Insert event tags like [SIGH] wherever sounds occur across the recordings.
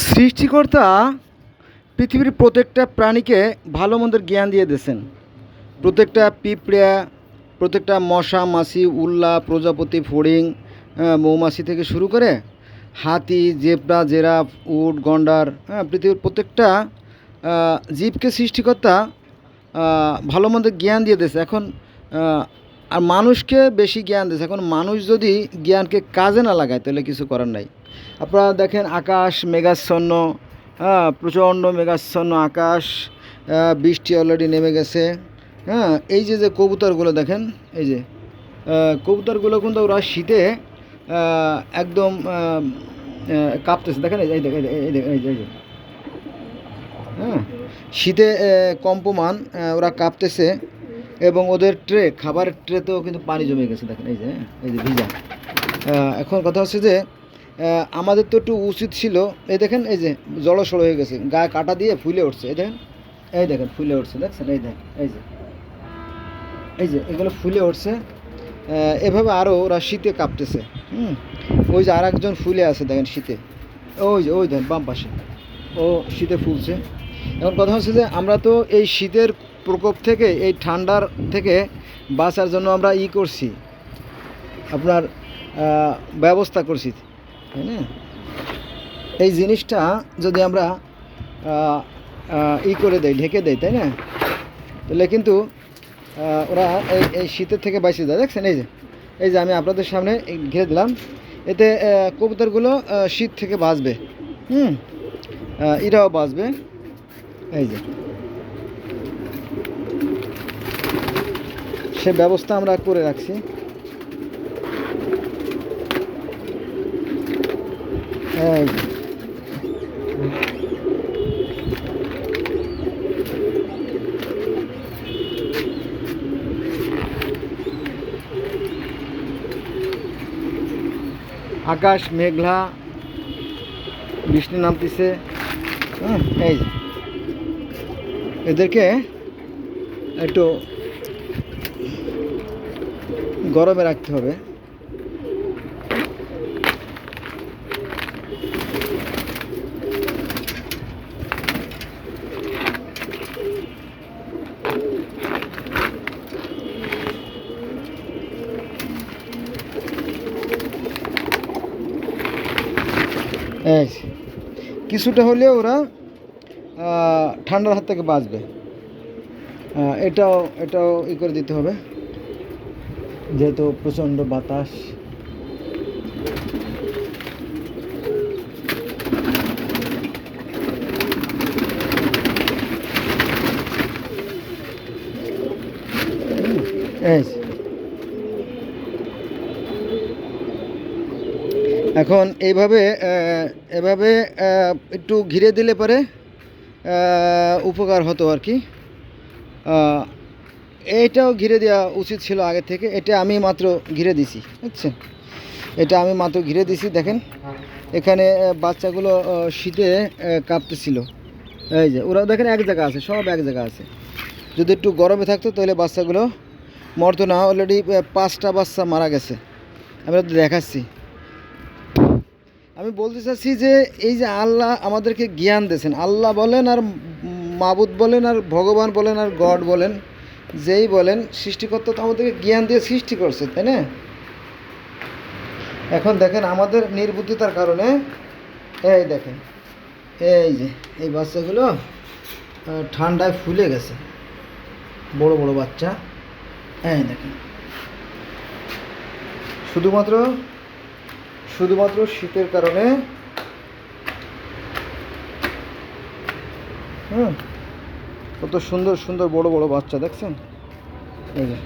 সৃষ্টিকর্তা পৃথিবীর প্রত্যেকটা প্রাণীকে ভালো মন্দের জ্ঞান দিয়ে দিয়েছেন। প্রত্যেকটা পিঁপড়া, প্রত্যেকটা মশা, মাছি, উল্লা, প্রজাপতি, ফড়িং মৌমাছি থেকে শুরু করে হাতি, জেব্রা, জেরাফ, উট, গন্ডার হ্যাঁ পৃথিবীর প্রত্যেকটা জীবকে সৃষ্টিকর্তা ভালো মন্দের জ্ঞান দিয়ে দিয়েছে। এখন আর মানুষকে বেশি জ্ঞান দিয়েছে। এখন মানুষ যদি জ্ঞানকে কাজে না লাগায়, তাহলে কিছু করার নাই। আপনারা দেখেন আকাশ মেঘাচ্ছন্ন হ্যাঁ প্রচণ্ড মেঘাচ্ছন্ন আকাশ বৃষ্টি অলরেডি নেমে গেছে হ্যাঁ এই যে যে কবুতরগুলো দেখেন, এই যে কবুতরগুলো কিন্তু ওরা শীতে একদম কাঁপতেছে। দেখেন, এই দেখেন এই যে- হ্যাঁ শীতে কম্পমান ওরা কাঁপতেছে এবং ওদের ট্রে, খাবারের ট্রেতেও কিন্তু পানি জমে গেছে। দেখেন, এই যে এই যে, ভিজা। এখন কথা হচ্ছে যে আমাদের তো একটু উচিত ছিল, এই দেখেন, এই যে জড়সড় হয়ে গেছে, গায়ে কাটা দিয়ে ফুলে উঠছে, এই দেখেন এই দেখেন, ফুলে উঠছে, দেখছেন, এই দেখেন, এই যে এই যে, এগুলো ফুলে উঠছে এভাবে আরও ওরা শীতে কাঁপতেছে, হুম, ওই যে আর একজন ফুলে আছে, দেখেন, শীতে, ওই যে, ওই দেখেন, বাম পাশে, ও শীতে ফুলছে, এখন কথা হচ্ছে যে আমরা তো এই শীতের প্রকোপ থেকে, এই ঠান্ডার থেকে বাঁচার জন্য আমরা ই করছি, আপনার ব্যবস্থা করছি তাই না? এই জিনিসটা যদি আমরা ই করে দেই, ঢেকে দেই, তাই না? তাহলে কিন্তু ওরা এই এই শীতের থেকে বাঁচিয়ে যায়। দেখছেন? এই যে এই যে আমি আপনাদের সামনে ঘিরে দিলাম। এতে কবুতরগুলো শীত থেকে বাঁচবে। হুম? এরাও বাঁচবে। এই যে। সে ব্যবস্থা আমরা করে রাখছি। এই। আকাশ মেঘলা বৃষ্টি নামতেছে। হুম, এই এদেরকে একটু গরমে রাখতে হবে। এই যে। কিছুটা হলেও ওরা আহ, ঠান্ডার হাত থেকে বাঁচবে। আহ, এটাও এটাও ই করে দিতে হবে। যেহেতু প্রচণ্ড বাতাস। হুম, এই যে। এখন এইভাবে এভাবে একটু ঘিরে দিলে পরে উপকার হতো আর কি। আহ, এইটাও ঘিরে দেওয়া উচিত ছিল আগে থেকে। এটা আমি মাত্র ঘিরে দিছি বুঝছেন? এটা আমি মাত্র ঘিরে দিছি দেখেন। এখানে বাচ্চাগুলো শীতে কাঁপতেছিল। এই যে ওরা দেখেন এক জায়গা আছে সব এক জায়গা আছে। যদি একটু গরমে থাকতো তাহলে বাচ্চাগুলো মরতো না। অলরেডি পাঁচটা বাচ্চা মারা গেছে। আমি আপনাদের দেখাচ্ছি। আমি বলতে চাচ্ছি যে এই যে আল্লাহ আমাদেরকে জ্ঞান দিয়েছেন, আল্লাহ বলেন আর মাবুদ বলেন আর ভগবান বলেন আর গড বলেন, যেই বলেন, সৃষ্টিকর্তা তো আমাদেরকে জ্ঞান দিয়ে সৃষ্টি করছে, তাই না? এখন দেখেন আমাদের নির্বুদ্ধিতার কারণে, এই দেখেন, এই যে, এই বাচ্চাগুলো ঠান্ডায় ফুলে গেছে, বড় বড় বাচ্চা, এই দেখেন, শুধুমাত্র শুধুমাত্র শীতের কারণে। হুম, কত সুন্দর সুন্দর বড় বড় বাচ্চা, দেখছেন? এই যে,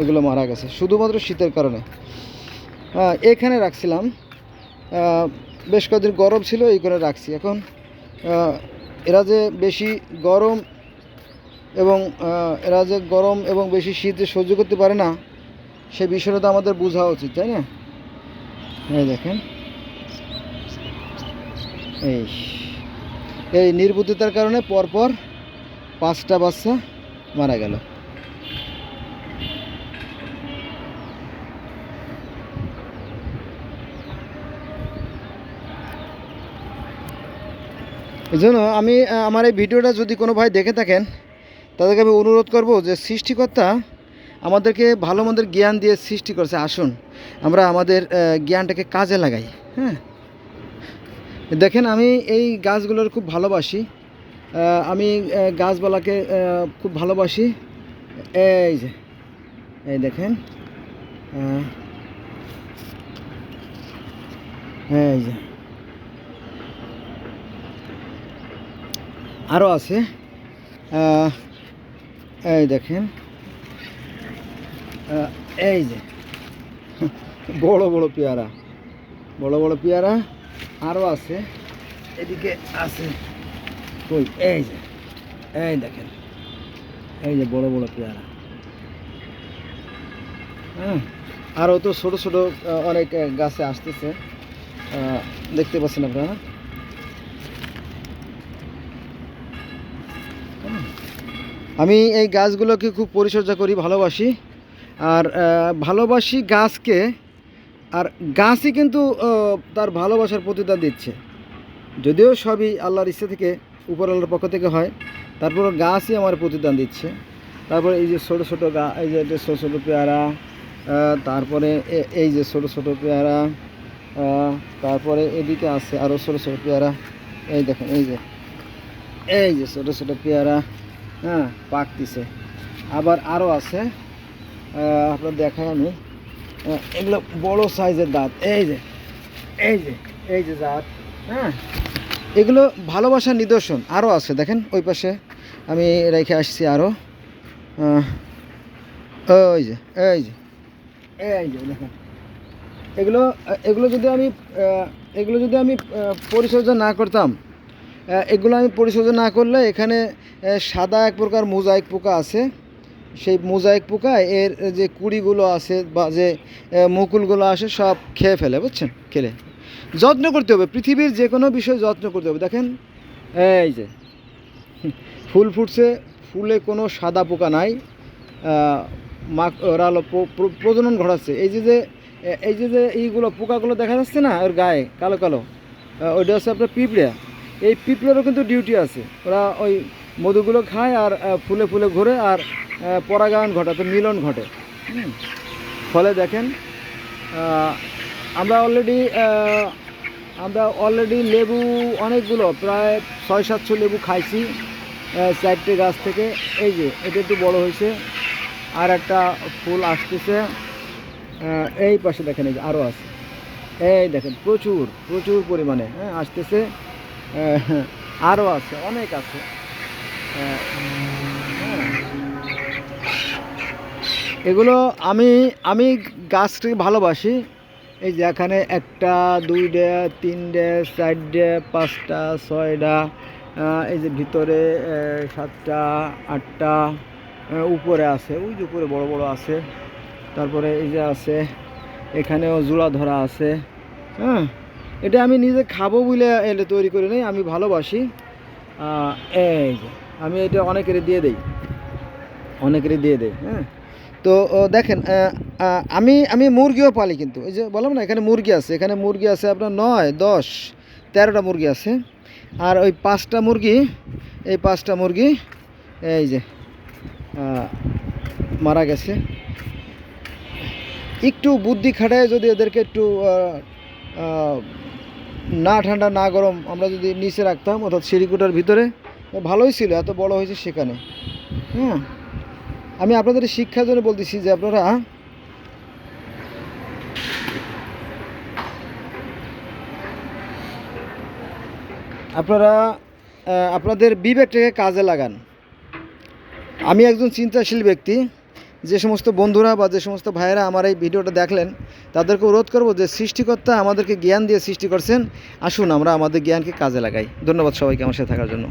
এগুলো মারা গেছে, শুধুমাত্র শীতের কারণে। হ্যাঁ এখানে রাখছিলাম। বেশ কদিন গরম ছিল, এই করে রাখছি। এখন এরা যে বেশি গরম এবং এরা যে গরম এবং বেশি শীত সহ্য করতে পারে না, সে বিষয়টা তো আমাদের বোঝা উচিত, তাই না? এই দেখেন। এই। এই নির্বুদ্ধিতার কারণে পরপর পাঁচটা বাচ্চা মারা গেল। এই জন্য আমি আমার এই ভিডিওটা যদি কোনো ভাই দেখে থাকেন, তাদেরকে আমি অনুরোধ করব যে সৃষ্টিকর্তা আমাদেরকে ভালো মন্দের জ্ঞান দিয়ে সৃষ্টি করছে আসুন। আমরা আমাদের জ্ঞানটাকে কাজে লাগাই হ্যাঁ? দেখেন আমি এই গাছগুলোর খুব ভালোবাসি। আমি আহ, গাছপালাকে খুব ভালোবাসি। এই যে এই দেখেন এই যে। আরও আছে। এই দেখেন। এই যে, [LAUGHS] বড় বড় পেয়ারা, বড় বড় পেয়ারা আরও আছে, এদিকে আছে কই এই যে, এই দেখেন, এই যে বড় বড় পেয়ারা। হ্যাঁ আরও তো ছোট ছোট অনেক গাছে আসতেছে দেখতে পাচ্ছেন আপনারা। আমি এই গাছগুলোকে খুব পরিচর্যা করি, ভালোবাসি। আর ভালোবাসি গাছকে, আর গাছই কিন্তু তার ভালোবাসার প্রতিদান দিচ্ছে। যদিও সবই আল্লাহর ইচ্ছে থেকে উপর আল্লাহর পক্ষ থেকে হয় তারপর গাছই আমার প্রতিদান দিচ্ছে। তারপরে এই যে ছোটো ছোটো গা, এই যে ছোটো ছোটো পেয়ারা তারপরে এই যে ছোটো ছোটো পেয়ারা তারপরে এদিকে আছে আরও ছোটো ছোটো পেয়ারা। এই দেখেন, এই যে এই যে ছোটো ছোটো পেয়ারা হ্যাঁ পাকতিছে। আবার আরও আছে আপনার দেখাই আমি। এগুলো বড় সাইজের দাঁত। এই যে এই যে এই যে দাঁত হ্যাঁ? এগুলো ভালোবাসার নিদর্শন আরও আছে, দেখেন ওই পাশে। আমি রেখে আসছি আরও ওই যে, এই যে এই যে, দেখেন। এগুলো এগুলো যদি আমি এগুলো যদি আমি পরিচর্যা না করতাম এগুলো আমি পরিচর্যা না করলে এখানে সাদা এক প্রকার মোজাইক পোকা আছে। সেই মোজাইক পোকা এর যে কুড়িগুলো আছে বা যে মুকুলগুলো আসে সব খেয়ে ফেলে বুঝছেন? খেলে। যত্ন করতে হবে পৃথিবীর যে কোনো বিষয় যত্ন করতে হবে। দেখেন এই যে [LAUGHS] ফুল ফুটছে ফুলে কোনো সাদা পোকা নাই আহ, ওরা প্রজনন ঘটাচ্ছে। এই যে যে এই যে যে এইগুলো পোকাগুলো দেখা যাচ্ছে না ওর গায়ে কালো কালো ওইটা হচ্ছে আপনার পিঁপড়া। এই পিঁপড়েরও কিন্তু ডিউটি আছে। ওরা ওই মধুগুলো খায় আর ফুলে ফুলে ঘোরে আর পরাগায়ন ঘটাতে মিলন ঘটে। ফলে দেখেন আমরা অলরেডি আমরা অলরেডি লেবু অনেকগুলো, প্রায় ছয় সাতশো লেবু খাইছি চারটে গাছ থেকে। এই যে, এটা একটু বড় হয়েছে, আর একটা ফুল আসতেছে এই পাশে দেখেন, এই যে আরও আছে। এই দেখেন, প্রচুর প্রচুর পরিমাণে হ্যাঁ আসতেছে আরও আছে, অনেক আছে। এগুলো আমি আমি গাছটাকে ভালোবাসি। এই যে এখানে একটা দুই দুইটা তিনটে চারটে পাঁচটা ছয়টা এই যে ভিতরে সাতটা আটটা উপরে আছে। ওই যে উপরে বড় বড় আছে। তারপরে এই যে আছে, এখানেও জোড়া ধরা আছে। হ্যাঁ এটা আমি নিজে খাব বলে এটা তৈরি করি নাই, আমি ভালোবাসি। এই যে। আমি এটা অনেকেরই দিয়ে দেই। অনেকেরই দিয়ে দেয় হ্যাঁ। তো দেখেন আমি আমি মুরগিও পালি কিন্তু। এই যে বললাম না, এখানে মুরগি আছে। এখানে মুরগি আছে আপনার নয়, দশ, তেরোটা মুরগি আছে। আর ওই পাঁচটা মুরগি, এই পাঁচটা মুরগি, এই যে মারা গেছে। একটু বুদ্ধি খাটায় যদি এদেরকে একটু না ঠান্ডা, না গরম আমরা যদি নিচে রাখতাম, অর্থাৎ সিঁড়িকুটার ভিতরে ভালোই ছিল, এত বড় হয়েছে সেখানে। হ্যাঁ আমি আপনাদের শিক্ষার জন্য বলতেছি যে আপনারা আপনারা আপনাদের বিবেকটাকে কাজে লাগান। আমি একজন চিন্তাশীল ব্যক্তি, যে সমস্ত বন্ধুরা বা যে সমস্ত ভাইয়েরা আমার এই ভিডিওটা দেখলেন, তাদেরকে অনুরোধ করব যে সৃষ্টিকর্তা আমাদেরকে জ্ঞান দিয়ে সৃষ্টি করছেন, আসুন আমরা আমাদের জ্ঞানকে কাজে লাগাই। ধন্যবাদ সবাইকে আমার সাথে থাকার জন্য।